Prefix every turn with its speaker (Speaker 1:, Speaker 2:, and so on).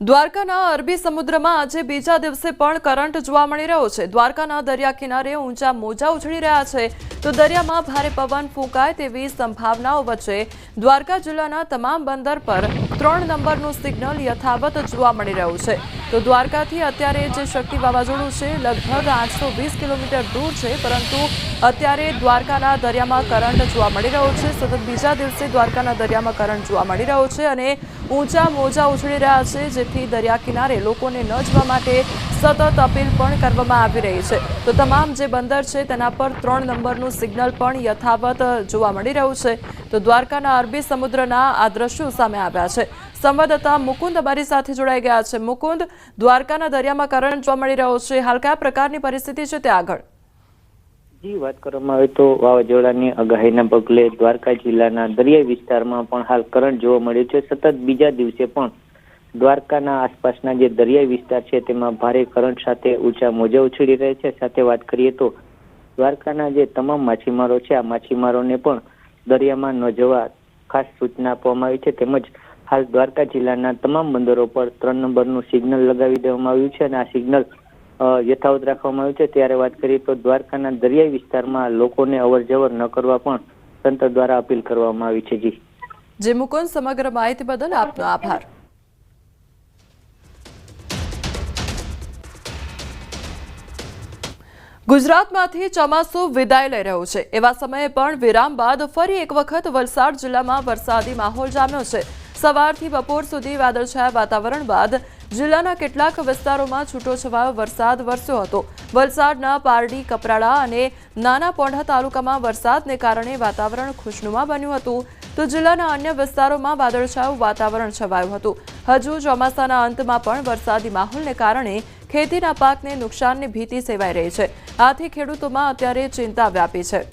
Speaker 1: દ્વારકાના અરબી સમુદ્રમાં આજે બીજા દિવસે પણ કરંટ જોવા મળી રહ્યો છે. દ્વારકાના દરિયા કિનારે ઊંચા મોજા ઉછળી રહ્યા છે. તો દરિયામાં ભારે પવન ફૂંકાય તેવી સંભાવનાઓ વચ્ચે દ્વારકા જિલ્લાના તમામ બંદર પર ત્રણ નંબરનું સિગ્નલ યથાવત જોવા મળી રહ્યું છે. તો દ્વારકાથી અત્યારે જે શક્તિ વાવાઝોડું છે, લગભગ આઠસો વીસ કિલોમીટર દૂર છે, પરંતુ અત્યારે દ્વારકાના દરિયામાં કરંટ જોવા મળી રહ્યો છે. સતત બીજા દિવસે દ્વારકાના દરિયામાં કરંટ જોવા મળી રહ્યો છે અને ઊંચા મોજા ઉછળી રહ્યા છે, જેથી દરિયા કિનારે લોકોને ન જવા માટે સતત અપીલ પણ કરવામાં આવી રહી છે. તો તમામ જે બંદર છે, તેના પર ત્રણ નંબરનું સિગ્નલ પણ યથાવત જોવા મળી રહ્યું છે. તો દ્વારકાના અરબી સમુદ્રના આ દ્રશ્યો સામે આવ્યા છે. સંવાદદાતા મુકુંદ અમારી સાથે જોડાઈ ગયા છે. મુકુંદ, દ્વારકાના દરિયામાં કરંટ જોવા મળી રહ્યો છે. હાલ કયા પ્રકારની પરિસ્થિતિ છે તે આગળ?
Speaker 2: જી, વાત કરવામાં આવે તો વાવાઝોડાની આગાહીના પગલે દ્વારકા જિલ્લાના દરિયાઈ વિસ્તારમાં પણ હાલ કરંટ જોવા મળ્યો છે. સતત બીજા દિવસે પણ દ્વારકાના આસપાસના જે દરિયાઈ વિસ્તાર છે તેમાં ભારે કરંટ સાથે ઊંચા મોજા ઉછળી રહે છે. સાથે વાત કરીએ તો દ્વારકાના જે તમામ માછીમારો છે, આ માછીમારોને પણ દરિયામાં ન જવા ખાસ સૂચના આપવામાં આવી છે. તેમજ હાલ દ્વારકા જિલ્લાના તમામ બંદરો પર ત્રણ નંબરનું સિગ્નલ લગાવી દેવામાં આવ્યું છે અને આ સિગ્નલ યથાવત રાખવામાં આવ્યું છે. ત્યારે વાત કરીએ તો દ્વારકાના દરિયાઈ વિસ્તારમાં લોકોને અવર જવર ન કરવા પણ તંત્ર દ્વારા અપીલ કરવામાં આવી છે. જી.
Speaker 1: જે મુકુંદ, સમગ્ર માહિતી બદલ આપનો આભાર. ગુજરાતમાંથી ચોમાસું વિદાય લઈ રહ્યું છે. એવા સમયે પણ વિરામ બાદ ફરી એક વખત વલસાડ જિલ્લામાં વરસાદી માહોલ જામ્યો છે. સવારથી બપોર સુધી વાદળછાયા વાતાવરણ બાદ જિલ્લાના કેટલાક વિસ્તારોમાં છૂટોછવાયો વરસાદ વરસ્યો હતો. વલસાડના પારડી, કપરાડા અને નાના પોંઢા તાલુકામાં વરસાદને કારણે વાતાવરણ ખુશનુમા બન્યું હતું. તો જિલ્લાના અન્ય વિસ્તારોમાં વાદળછાયું વાતાવરણ છવાયું હતું. હજુ ચોમાસાના અંતમાં પણ વરસાદી માહોલને કારણે ખેતીના પાકને નુકસાનની ભીતિ સેવાઈ રહી છે. આથી ખેડૂતોમાં અત્યારે ચિંતા વ્યાપી છે.